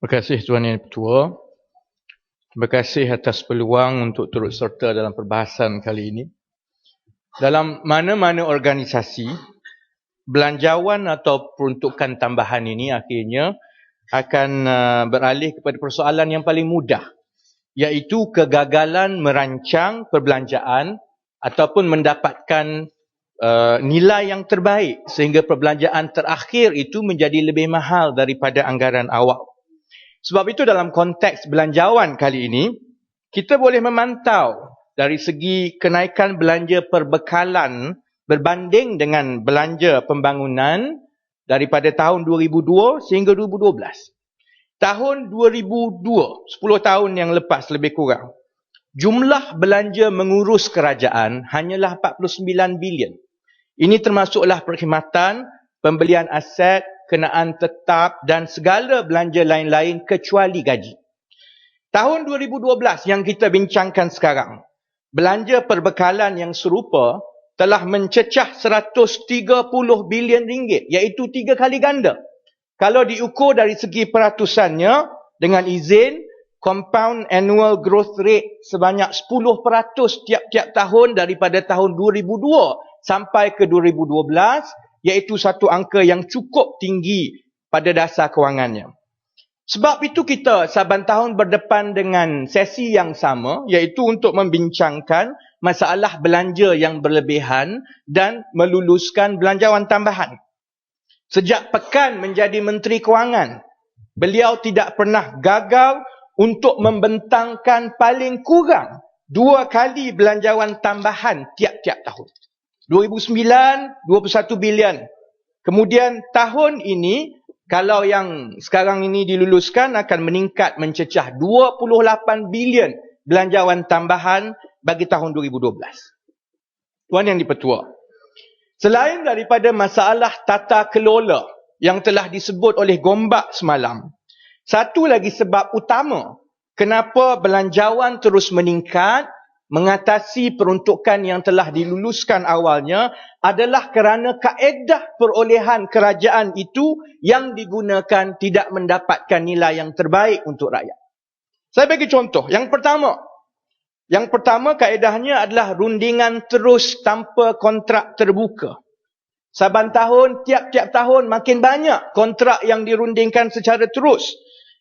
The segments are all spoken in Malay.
Terima kasih Tuan Yang Ketua. Terima kasih atas peluang untuk turut serta dalam perbahasan kali ini. Dalam mana-mana organisasi, belanjawan atau peruntukan tambahan ini akhirnya akan uh, beralih kepada persoalan yang paling mudah iaitu kegagalan merancang perbelanjaan ataupun mendapatkan uh, nilai yang terbaik sehingga perbelanjaan terakhir itu menjadi lebih mahal daripada anggaran awal. Sebab itu dalam konteks belanjawan kali ini kita boleh memantau dari segi kenaikan belanja perbekalan berbanding dengan belanja pembangunan daripada tahun 2002 sehingga 2012. Tahun 2002, 10 tahun yang lepas lebih kurang, jumlah belanja mengurus kerajaan hanyalah 49 bilion. Ini termasuklah perkhidmatan, pembelian aset, kenaan tetap dan segala belanja lain-lain kecuali gaji. Tahun 2012 yang kita bincangkan sekarang, belanja perbekalan yang serupa telah mencecah 130 bilion ringgit iaitu tiga kali ganda. Kalau diukur dari segi peratusannya dengan izin compound annual growth rate sebanyak 10% tiap-tiap tahun daripada tahun 2002 sampai ke 2012 iaitu satu angka yang cukup tinggi pada dasar kewangannya. Sebab itu kita saban tahun berdepan dengan sesi yang sama iaitu untuk membincangkan masalah belanja yang berlebihan dan meluluskan belanjawan tambahan. Sejak pekan menjadi Menteri Kewangan, beliau tidak pernah gagal untuk membentangkan paling kurang dua kali belanjawan tambahan tiap-tiap tahun. 2009, 21 bilion. Kemudian tahun ini, kalau yang sekarang ini diluluskan akan meningkat mencecah 28 bilion belanjawan tambahan bagi tahun 2012. Tuan yang dipertua. Selain daripada masalah tata kelola yang telah disebut oleh Gombak semalam, satu lagi sebab utama kenapa belanjawan terus meningkat mengatasi peruntukan yang telah diluluskan awalnya adalah kerana kaedah perolehan kerajaan itu yang digunakan tidak mendapatkan nilai yang terbaik untuk rakyat. Saya bagi contoh. Yang pertama. Yang pertama kaedahnya adalah rundingan terus tanpa kontrak terbuka. Saban tahun, tiap-tiap tahun makin banyak kontrak yang dirundingkan secara terus.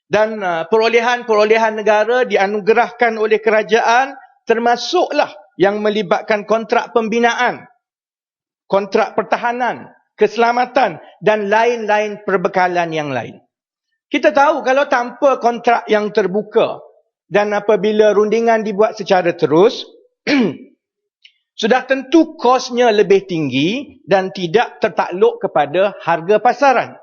Dan uh, perolehan-perolehan negara dianugerahkan oleh kerajaan termasuklah yang melibatkan kontrak pembinaan, kontrak pertahanan, keselamatan dan lain-lain perbekalan yang lain. Kita tahu kalau tanpa kontrak yang terbuka dan apabila rundingan dibuat secara terus, sudah tentu kosnya lebih tinggi dan tidak tertakluk kepada harga pasaran.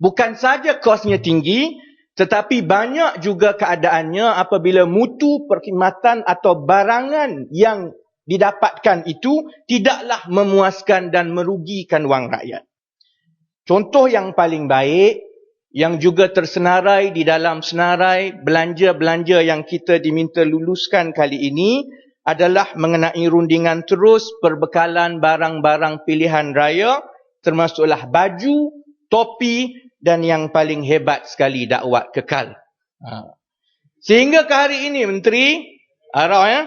Bukan saja kosnya tinggi, tetapi banyak juga keadaannya apabila mutu perkhidmatan atau barangan yang didapatkan itu tidaklah memuaskan dan merugikan wang rakyat. Contoh yang paling baik yang juga tersenarai di dalam senarai belanja-belanja yang kita diminta luluskan kali ini adalah mengenai rundingan terus perbekalan barang-barang pilihan raya termasuklah baju, topi dan yang paling hebat sekali dakwat kekal. Ha. Sehingga ke hari ini Menteri, arah ya.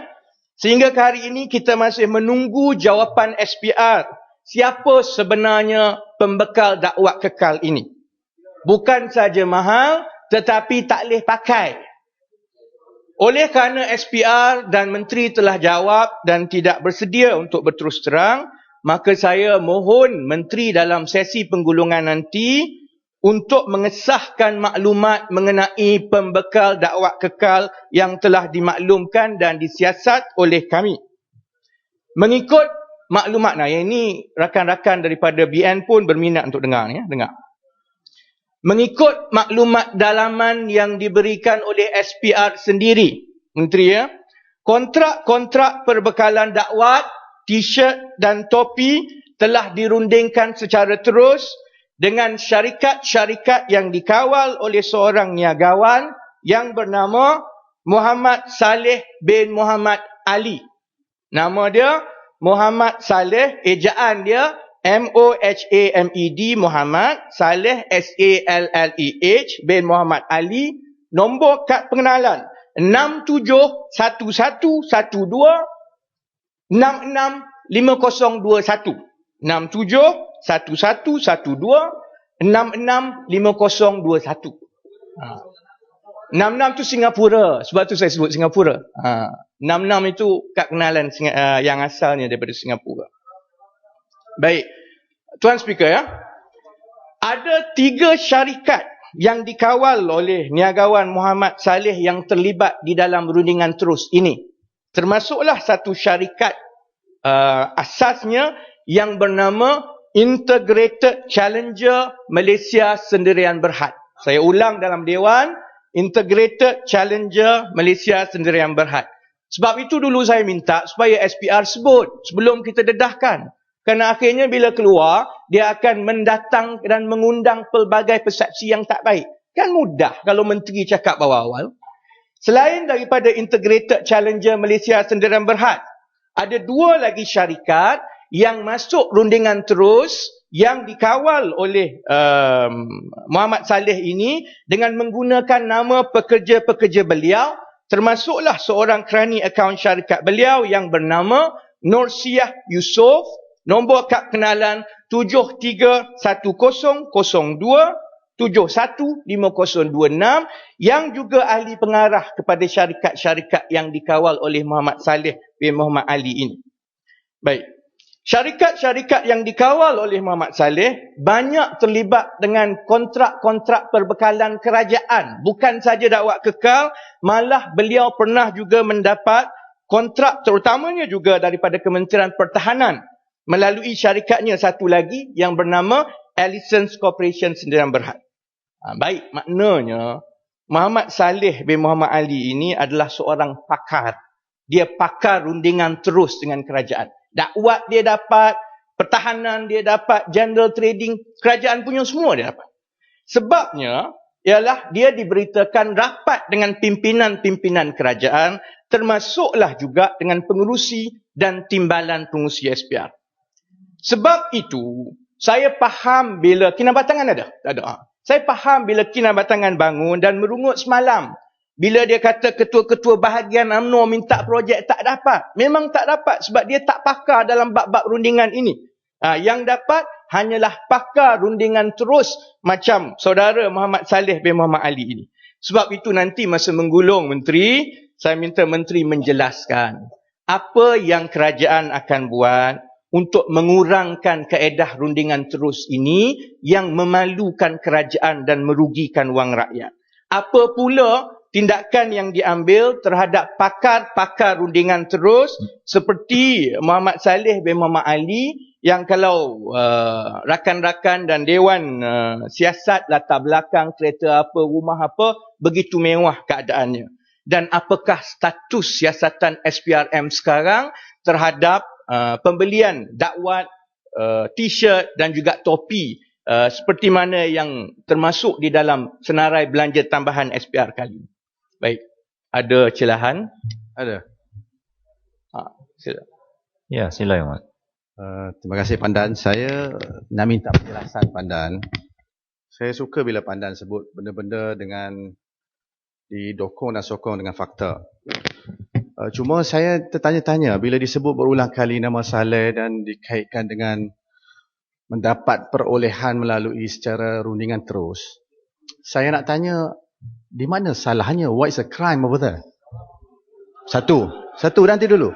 Sehingga ke hari ini kita masih menunggu jawapan SPR. Siapa sebenarnya pembekal dakwat kekal ini? Bukan saja mahal tetapi tak boleh pakai. Oleh kerana SPR dan menteri telah jawab dan tidak bersedia untuk berterus terang, maka saya mohon menteri dalam sesi penggulungan nanti untuk mengesahkan maklumat mengenai pembekal dakwah kekal yang telah dimaklumkan dan disiasat oleh kami. Mengikut maklumat, nah yang ini rakan-rakan daripada BN pun berminat untuk dengar. Ya, dengar. Mengikut maklumat dalaman yang diberikan oleh SPR sendiri, Menteri ya, kontrak-kontrak perbekalan dakwat, t-shirt dan topi telah dirundingkan secara terus dengan syarikat-syarikat yang dikawal oleh seorang niagawan yang bernama Muhammad Saleh bin Muhammad Ali. Nama dia Muhammad Saleh, ejaan dia M-O-H-A-M-E-D Muhammad Saleh S-A-L-L-E-H bin Muhammad Ali nombor kad pengenalan 671112 665021 671112 665021 ha. 66 tu Singapura sebab tu saya sebut Singapura ha. 66 itu kad pengenalan uh, yang asalnya daripada Singapura baik tuan speaker ya ada tiga syarikat yang dikawal oleh niagawan Muhammad Saleh yang terlibat di dalam rundingan terus ini. Termasuklah satu syarikat uh, asasnya yang bernama Integrated Challenger Malaysia Sendirian Berhad. Saya ulang dalam dewan, Integrated Challenger Malaysia Sendirian Berhad. Sebab itu dulu saya minta supaya SPR sebut sebelum kita dedahkan. Kerana akhirnya bila keluar, dia akan mendatang dan mengundang pelbagai persepsi yang tak baik. Kan mudah kalau menteri cakap awal-awal. Selain daripada Integrated Challenger Malaysia Sendirian Berhad, ada dua lagi syarikat yang masuk rundingan terus yang dikawal oleh um, Muhammad Saleh ini dengan menggunakan nama pekerja-pekerja beliau termasuklah seorang kerani akaun syarikat beliau yang bernama Nursiah Yusof Nombor kad kenalan 731002 715026 yang juga ahli pengarah kepada syarikat-syarikat yang dikawal oleh Muhammad Saleh bin Muhammad Ali ini. Baik. Syarikat-syarikat yang dikawal oleh Muhammad Saleh banyak terlibat dengan kontrak-kontrak perbekalan kerajaan. Bukan saja dakwah kekal, malah beliau pernah juga mendapat kontrak terutamanya juga daripada Kementerian Pertahanan melalui syarikatnya satu lagi yang bernama Allison's Corporation Sendirian Berhad. Ha, baik, maknanya Muhammad Saleh bin Muhammad Ali ini adalah seorang pakar. Dia pakar rundingan terus dengan kerajaan. Dakwat dia dapat, pertahanan dia dapat, general trading, kerajaan punya semua dia dapat. Sebabnya, ialah dia diberitakan rapat dengan pimpinan-pimpinan kerajaan, termasuklah juga dengan pengurusi dan timbalan pengurusi SPR. Sebab itu, saya faham bila kinabatangan ada. Tak ada. Ha. Saya faham bila kinabatangan bangun dan merungut semalam. Bila dia kata ketua-ketua bahagian UMNO minta projek tak dapat. Memang tak dapat sebab dia tak pakar dalam bab-bab rundingan ini. Ha, yang dapat hanyalah pakar rundingan terus macam saudara Muhammad Saleh bin Muhammad Ali ini. Sebab itu nanti masa menggulung menteri, saya minta menteri menjelaskan apa yang kerajaan akan buat untuk mengurangkan keedah rundingan terus ini yang memalukan kerajaan dan merugikan wang rakyat. Apa pula tindakan yang diambil terhadap pakar-pakar rundingan terus seperti Muhammad Saleh bin Muhammad Ali yang kalau uh, rakan-rakan dan dewan uh, siasat latar belakang kereta apa, rumah apa, begitu mewah keadaannya. Dan apakah status siasatan SPRM sekarang terhadap Uh, pembelian dakwat, uh, t-shirt dan juga topi uh, seperti mana yang termasuk di dalam senarai belanja tambahan SPR kali ini. Baik, ada celahan? Ada. Ha, sila. Ya, sila ya, uh, terima kasih Pandan. Saya nak minta penjelasan Pandan. Saya suka bila Pandan sebut benda-benda dengan didokong dan sokong dengan fakta. Uh, cuma saya tertanya-tanya bila disebut berulang kali nama Saleh dan dikaitkan dengan mendapat perolehan melalui secara rundingan terus. Saya nak tanya di mana salahnya? What is a crime over there? Satu. Satu nanti dulu.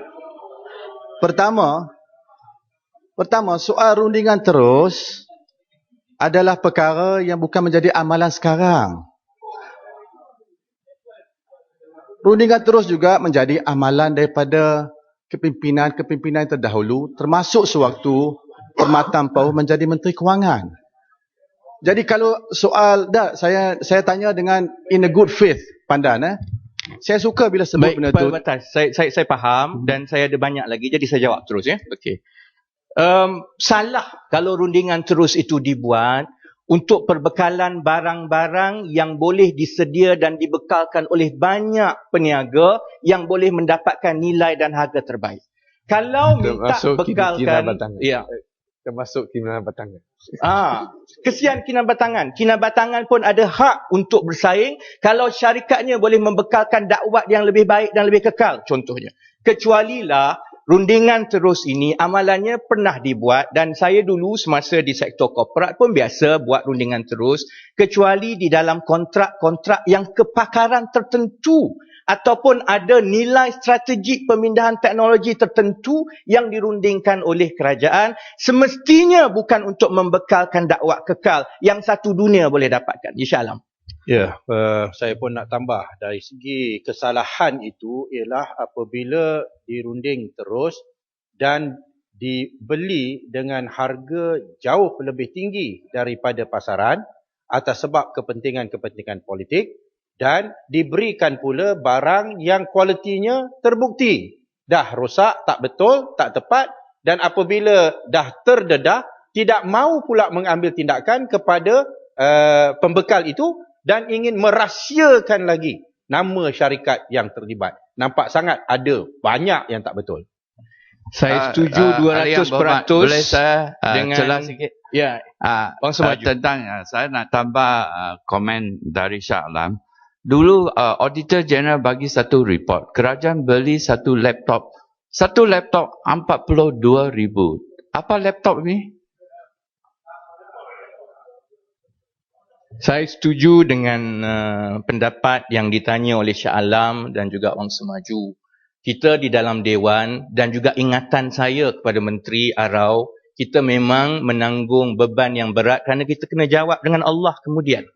Pertama, pertama soal rundingan terus adalah perkara yang bukan menjadi amalan sekarang. Rundingan terus juga menjadi amalan daripada kepimpinan-kepimpinan terdahulu termasuk sewaktu Permatan Pau menjadi Menteri Kewangan. Jadi kalau soal dah saya saya tanya dengan in a good faith pandan eh. Saya suka bila sebut Baik, benda tu. Baik, saya, saya saya faham dan saya ada banyak lagi jadi saya jawab terus ya. Okey. Um, salah kalau rundingan terus itu dibuat untuk perbekalan barang-barang yang boleh disedia dan dibekalkan oleh banyak peniaga yang boleh mendapatkan nilai dan harga terbaik. Kalau minta Masuk bekalkan, ya, termasuk kinabatangan. Ah, kesian kinabatangan. Kinabatangan pun ada hak untuk bersaing kalau syarikatnya boleh membekalkan dakwah yang lebih baik dan lebih kekal contohnya. Kecuali lah rundingan terus ini amalannya pernah dibuat dan saya dulu semasa di sektor korporat pun biasa buat rundingan terus kecuali di dalam kontrak-kontrak yang kepakaran tertentu ataupun ada nilai strategik pemindahan teknologi tertentu yang dirundingkan oleh kerajaan semestinya bukan untuk membekalkan dakwah kekal yang satu dunia boleh dapatkan. Insyaallah Ya, uh, saya pun nak tambah. Dari segi kesalahan itu ialah apabila dirunding terus dan dibeli dengan harga jauh lebih tinggi daripada pasaran atas sebab kepentingan-kepentingan politik dan diberikan pula barang yang kualitinya terbukti dah rosak, tak betul, tak tepat dan apabila dah terdedah tidak mau pula mengambil tindakan kepada uh, pembekal itu dan ingin merahsiakan lagi nama syarikat yang terlibat. Nampak sangat ada banyak yang tak betul. Saya setuju uh, uh, 200% Berhmat, boleh saya uh, dengan celah sikit. Ya. Uh, uh, tentang uh, saya nak tambah uh, komen dari Syah Alam. Dulu uh, Auditor General bagi satu report. Kerajaan beli satu laptop. Satu laptop 42 ribu. Apa laptop ni? Saya setuju dengan uh, pendapat yang ditanya oleh Syah Alam dan juga Wang Semaju. Kita di dalam Dewan dan juga ingatan saya kepada Menteri Arau, kita memang menanggung beban yang berat kerana kita kena jawab dengan Allah kemudian.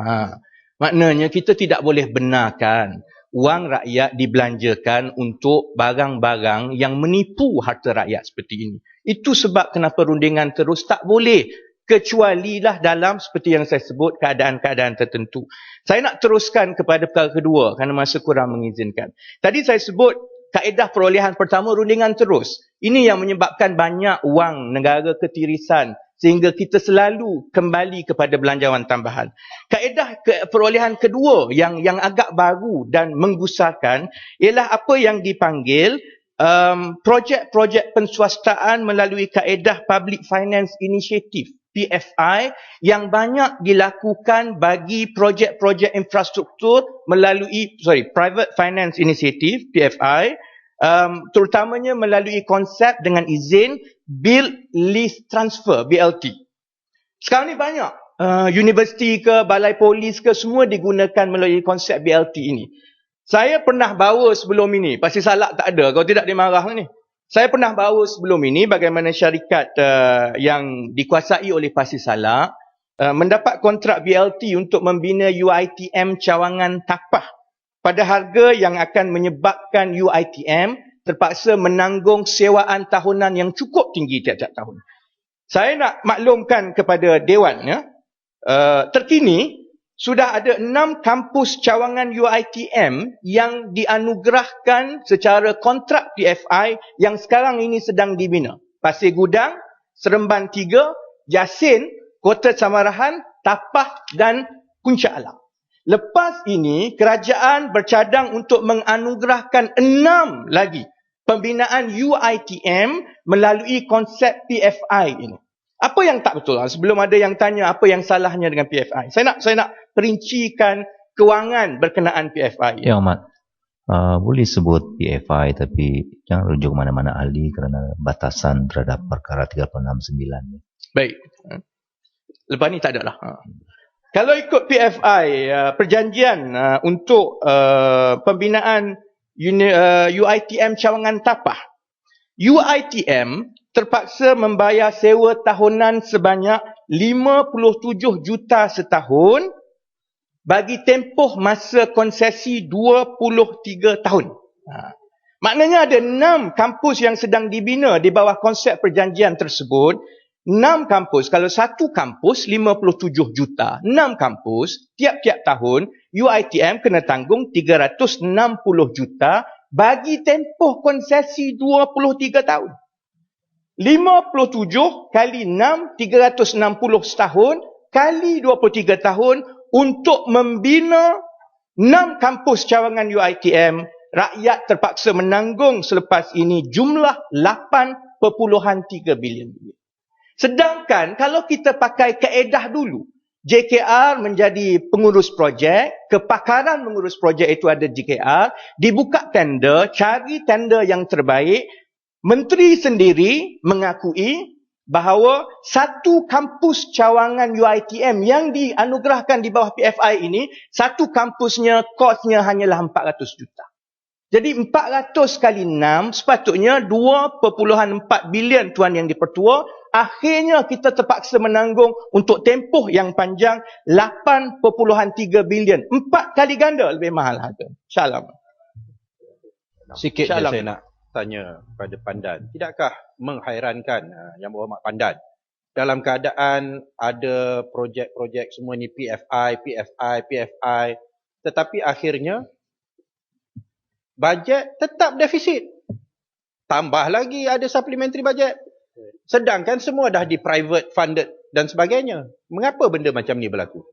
Ha. Maknanya kita tidak boleh benarkan wang rakyat dibelanjakan untuk barang-barang yang menipu harta rakyat seperti ini. Itu sebab kenapa rundingan terus tak boleh kecualilah dalam seperti yang saya sebut keadaan-keadaan tertentu. Saya nak teruskan kepada perkara kedua kerana masa kurang mengizinkan. Tadi saya sebut kaedah perolehan pertama rundingan terus. Ini yang menyebabkan banyak wang negara ketirisan sehingga kita selalu kembali kepada belanjawan tambahan. Kaedah perolehan kedua yang yang agak baru dan menggusarkan ialah apa yang dipanggil um, projek-projek penswastaan melalui kaedah Public Finance Initiative. PFI yang banyak dilakukan bagi projek-projek infrastruktur melalui sorry private finance initiative PFI um, terutamanya melalui konsep dengan izin Bill Lease Transfer BLT. Sekarang ni banyak uh, universiti ke balai polis ke semua digunakan melalui konsep BLT ini. Saya pernah bawa sebelum ini, pasti salak tak ada kalau tidak dia marah ni. Saya pernah bawa sebelum ini bagaimana syarikat uh, yang dikuasai oleh Pasir Salak uh, mendapat kontrak BLT untuk membina UITM cawangan tapah pada harga yang akan menyebabkan UITM terpaksa menanggung sewaan tahunan yang cukup tinggi tiap-tiap tahun. Saya nak maklumkan kepada Dewan, ya, uh, terkini sudah ada enam kampus cawangan UITM yang dianugerahkan secara kontrak PFI yang sekarang ini sedang dibina. Pasir Gudang, Seremban Tiga, Jasin, Kota Samarahan, Tapah dan Puncak Alam. Lepas ini, kerajaan bercadang untuk menganugerahkan enam lagi pembinaan UITM melalui konsep PFI ini. Apa yang tak betul? Sebelum ada yang tanya apa yang salahnya dengan PFI. Saya nak saya nak perincikan kewangan berkenaan PFI. Ya, Ahmad. Uh, boleh sebut PFI tapi jangan rujuk mana-mana ahli kerana batasan terhadap perkara 369. Baik. Lepas ni tak ada lah. Ha. Kalau ikut PFI, uh, perjanjian uh, untuk uh, pembinaan uni, uh, UITM cawangan tapah, UITM terpaksa membayar sewa tahunan sebanyak 57 juta setahun bagi tempoh masa konsesi 23 tahun. Ha. Maknanya ada enam kampus yang sedang dibina di bawah konsep perjanjian tersebut 6 kampus, kalau satu kampus 57 juta, 6 kampus, tiap-tiap tahun UITM kena tanggung 360 juta bagi tempoh konsesi 23 tahun. 57 kali 6, 360 setahun, kali 23 tahun untuk membina 6 kampus cawangan UITM, rakyat terpaksa menanggung selepas ini jumlah 8.3 bilion. Sedangkan kalau kita pakai keedah dulu, JKR menjadi pengurus projek, kepakaran mengurus projek itu ada JKR, dibuka tender, cari tender yang terbaik, menteri sendiri mengakui bahawa satu kampus cawangan UITM yang dianugerahkan di bawah PFI ini, satu kampusnya kosnya hanyalah 400 juta. Jadi 400 kali 6 sepatutnya 2.4 bilion tuan yang dipertua akhirnya kita terpaksa menanggung untuk tempoh yang panjang 8.3 bilion. Empat kali ganda lebih mahal harga. Shalom. Sikit Shalom. saya nak tanya pada Pandan. Tidakkah menghairankan uh, Yang Berhormat Pandan dalam keadaan ada projek-projek semua ni PFI, PFI, PFI tetapi akhirnya bajet tetap defisit. Tambah lagi ada supplementary budget. Sedangkan semua dah di private funded dan sebagainya. Mengapa benda macam ni berlaku?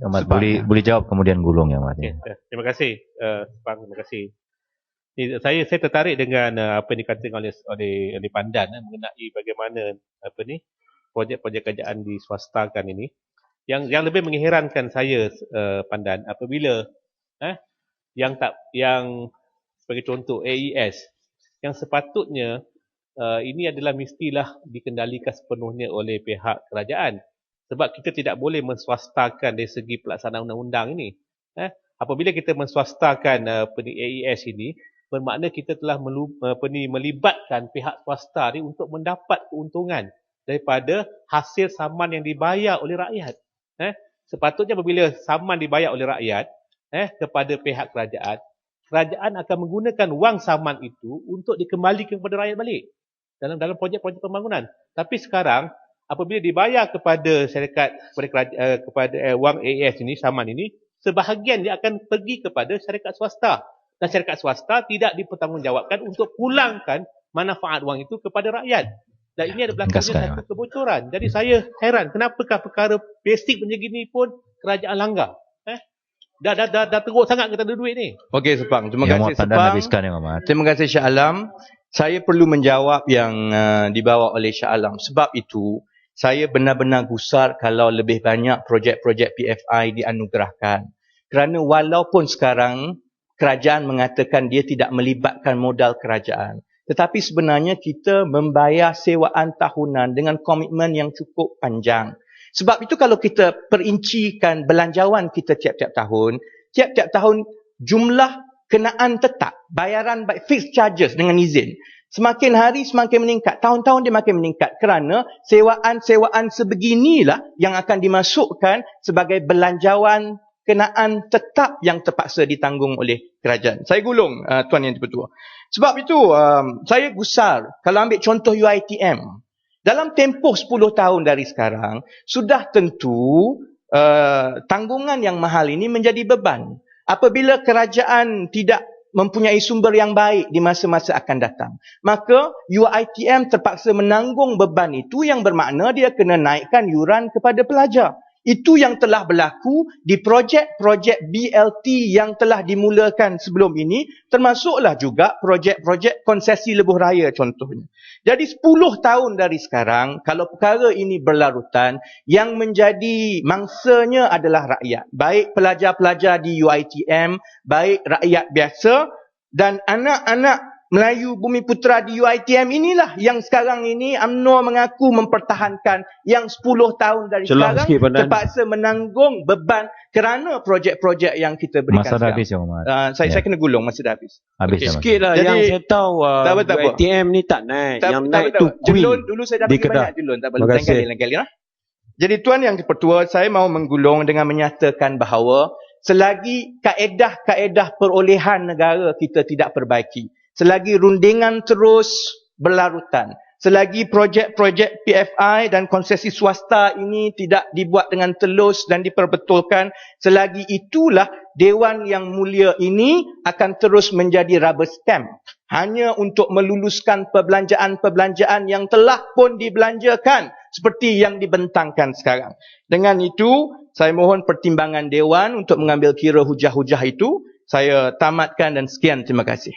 Ahmad, boleh, boleh jawab kemudian gulung yang Ahmad. Okay. Ya. Terima kasih. Uh, terima kasih. Saya saya tertarik dengan uh, apa yang dikatakan oleh oleh, oleh Pandan uh, mengenai bagaimana apa ni projek-projek kerajaan di swasta kan ini. Yang yang lebih mengherankan saya uh, Pandan apabila eh yang tak yang sebagai contoh AES yang sepatutnya uh, ini adalah mestilah dikendalikan sepenuhnya oleh pihak kerajaan. Sebab kita tidak boleh menswastakan dari segi pelaksanaan undang-undang ini. Eh, apabila kita menswastakan uh, AES ini, bermakna kita telah melu, apa ni, melibatkan pihak swasta ini untuk mendapat keuntungan daripada hasil saman yang dibayar oleh rakyat. Eh, sepatutnya apabila saman dibayar oleh rakyat eh, kepada pihak kerajaan, kerajaan akan menggunakan wang saman itu untuk dikembalikan kepada rakyat balik dalam dalam projek-projek pembangunan. Tapi sekarang apabila dibayar kepada syarikat kepada uh, kepada uh, wang AAS ini saman ini, sebahagian dia akan pergi kepada syarikat swasta dan syarikat swasta tidak dipertanggungjawabkan untuk pulangkan manfaat wang itu kepada rakyat. Dan ini adalah berlakunya satu kebocoran. Jadi saya heran kenapakah perkara basic macam ini pun kerajaan langgar. Dah, dah, dah, dah teruk sangat kita ada duit ni. Okey Sepang. Terima kasih Sepang. Terima kasih Syah Alam saya perlu menjawab yang uh, dibawa oleh Shah Alam. Sebab itu, saya benar-benar gusar kalau lebih banyak projek-projek PFI dianugerahkan. Kerana walaupun sekarang kerajaan mengatakan dia tidak melibatkan modal kerajaan. Tetapi sebenarnya kita membayar sewaan tahunan dengan komitmen yang cukup panjang. Sebab itu kalau kita perincikan belanjawan kita tiap-tiap tahun, tiap-tiap tahun jumlah kenaan tetap, bayaran by fixed charges dengan izin. Semakin hari semakin meningkat, tahun-tahun dia makin meningkat kerana sewaan-sewaan sebeginilah yang akan dimasukkan sebagai belanjawan kenaan tetap yang terpaksa ditanggung oleh kerajaan. Saya gulung uh, tuan yang dipertua. Sebab itu um, saya gusar kalau ambil contoh UiTM. Dalam tempoh 10 tahun dari sekarang sudah tentu uh, tanggungan yang mahal ini menjadi beban apabila kerajaan tidak mempunyai sumber yang baik di masa-masa akan datang. Maka UiTM terpaksa menanggung beban itu yang bermakna dia kena naikkan yuran kepada pelajar. Itu yang telah berlaku di projek-projek BLT yang telah dimulakan sebelum ini termasuklah juga projek-projek konsesi lebuh raya contohnya. Jadi 10 tahun dari sekarang kalau perkara ini berlarutan yang menjadi mangsanya adalah rakyat. Baik pelajar-pelajar di UiTM, baik rakyat biasa dan anak-anak Melayu Bumi Putra di UiTM inilah yang sekarang ini UMNO mengaku mempertahankan yang 10 tahun dari Celah sekarang sikit, terpaksa menanggung beban kerana projek-projek yang kita berikan masa sekarang. Masa dah habis ya Muhammad. Uh, saya, ya. saya kena gulung masa dah habis. Habis okay. Sikit lah Jadi, yang saya tahu uh, tak apa, tak UiTM ni tak naik. Tak, yang tak, naik tu Queen. Jelun, dulu saya dah bagi banyak jelun. Tak boleh lain kali, lain kali. Lah. Jadi tuan yang dipertua, saya mahu menggulung dengan menyatakan bahawa selagi kaedah-kaedah perolehan negara kita tidak perbaiki, selagi rundingan terus berlarutan, selagi projek-projek PFI dan konsesi swasta ini tidak dibuat dengan telus dan diperbetulkan, selagi itulah Dewan yang mulia ini akan terus menjadi rubber stamp hanya untuk meluluskan perbelanjaan-perbelanjaan yang telah pun dibelanjakan seperti yang dibentangkan sekarang. Dengan itu, saya mohon pertimbangan Dewan untuk mengambil kira hujah-hujah itu. Saya tamatkan dan sekian. Terima kasih.